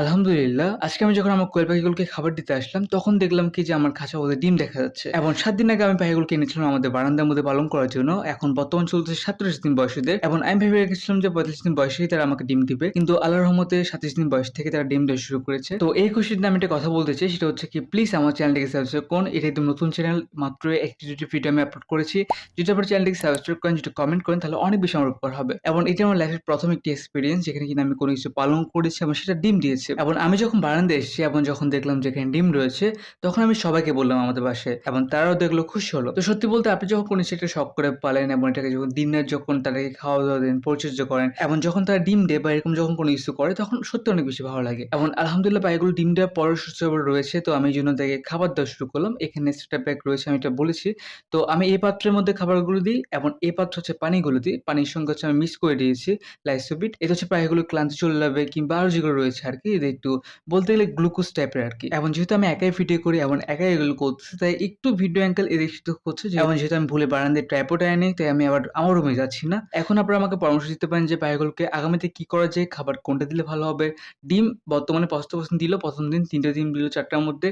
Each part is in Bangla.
আলহামদুলিল্লাহ, আজকে আমি যখন আমার কোয়েল পাখিগুলোকে খাবার দিতে আসলাম, তখন দেখলাম কি যে আমার খাঁচা ওদের ডিম দেখা যাচ্ছে। এবং সাত দিন আগে আমি পাখিগুলোকে এনেছিলাম আমাদের বারান্দার মধ্যে পালন করার জন্য। এখন বর্তমান চলছে সাতত্রিশ দিন বয়সীদের এবং আমি ভেবে রেখেছিলাম যে পঁয়তাল্লিশ দিন বয়সেই তারা আমাকে ডিম দিবে। কিন্তু আল্লাহ রহমতে সাতাশ দিন বয়স থেকে তারা ডিম দেওয়া শুরু করেছে। তো এই খুশির আমি একটা কথা বলতে চাই, সেটা হচ্ছে কি প্লিজ আমার চ্যানেলটিকে সাবস্ক্রাইব করুন। এটা একদম নতুন চ্যানেল মাত্র একটি দুটি ভিডিও আমি আপলোড করেছি। যদি আপনার চ্যানেলটিকে সাবস্ক্রাইব করেন, যদি কমেন্ট করেন, তাহলে অনেক বেশি আমার উপকার হবে। এবং এটা আমার লাইফের প্রথম একটি এক্সপিরিয়েন্স যেখানে কিনা আমি কোনো কিছু পালন করেছি এবং সেটা ডিম দিয়েছে। এবং আমি যখন বারান্দায় এসেছি এবং যখন দেখলাম যে এখানে ডিম রয়েছে, তখন আমি সবাইকে বললাম আমাদের বাসায় এবং তারাও দেখল, খুশি হলো। তো সত্যি বলতে আপনি যখন কোনো একটা শখ করে পালেন এবং এটাকে যখন দিনের যখন তাদেরকে খাওয়া দাওয়া দেন, পরিচর্যা করেন এবং যখন তারা ডিম দেয় বা এরকম যখন কোনো ইস্যু করে, তখন সত্যি অনেক বেশি ভালো লাগে। এবং আলহামদুলিল্লাহ পায়গুলো ডিম দেওয়ার পরের সুস্থ রয়েছে। তো আমি জন্য তাকে খাবার দেওয়া শুরু করলাম। এখানে সেটা ব্যাগ রয়েছে, আমি এটা বলেছি। তো আমি এই পাত্রের মধ্যে খাবারগুলো দিই এবং এই পাত্র হচ্ছে পানিগুলো দিই। পানির সঙ্গে হচ্ছে আমি মিক্স করে দিয়েছি লাইসোবিট এটা হচ্ছে পায়গুলো ক্লান্তি চলে যাবে কিংবা আরও যেগুলো রয়েছে আর কি এটা একটু। বলতে গেলে গ্লুকোজ টাইপের আর কি এবং যেহেতু আমি একাই ভিডিও করি এবং একাই এগুলো করতেছি, তাই একটু ভিডিও অ্যাঙ্কেল এদিক হচ্ছে যে এবং যেহেতু আমি ভুলে বারান্দায় ট্রাইপোড আনি, তাই আমি আবার, আমার রুমে যাচ্ছি না। এখন আপনারা আমাকে পরামর্শ দিতে পারেন যে পায়গুলোকে আগামীতে কি করা যায়, খাবার কোনটা দিলে ভালো হবে? ডিম, বর্তমানে পঁচাত্তর পার্সেন্ট দিল, প্রথম দিন তিনটে দিন দিল চারটার মধ্যে।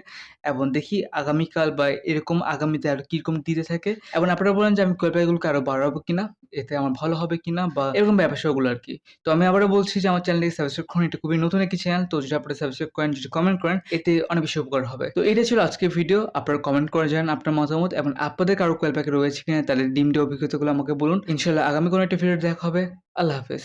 এবং দেখি আগামীকাল বা এরকম আগামীতে আর কীরকম দিতে থাকে। এবং আপনারা বলেন যে, আমি কোয়েল পাখিগুলোকে আরও বাড়াবো কিনা? এতে আমার ভালো হবে কিনা বা এরকম ব্যবসাগুলো আর কি তো আমি আবারও বলছি যে আমার চ্যানেলটি সাবস্ক্রাইব করুন। এটা খুবই নতুন একটি চ্যানেল তো যদি আপনারা সাবস্ক্রাইব করেন, যদি কমেন্ট করেন, এতে অনেক বেশি উপকার হবে। তো এটা ছিল আজকের ভিডিও আপনারা কমেন্ট করে জানান আপনার মতামত এবং আপনাদের কারও কোয়েল প্যাকে রয়েছে কিনা তাদের ডিম দিয়ে অভিজ্ঞতাগুলো আমাকে বলুন। ইনশাল্লাহ আগামী কোনো একটা ভিডিও দেখা হবে। আল্লাহ হাফেজ।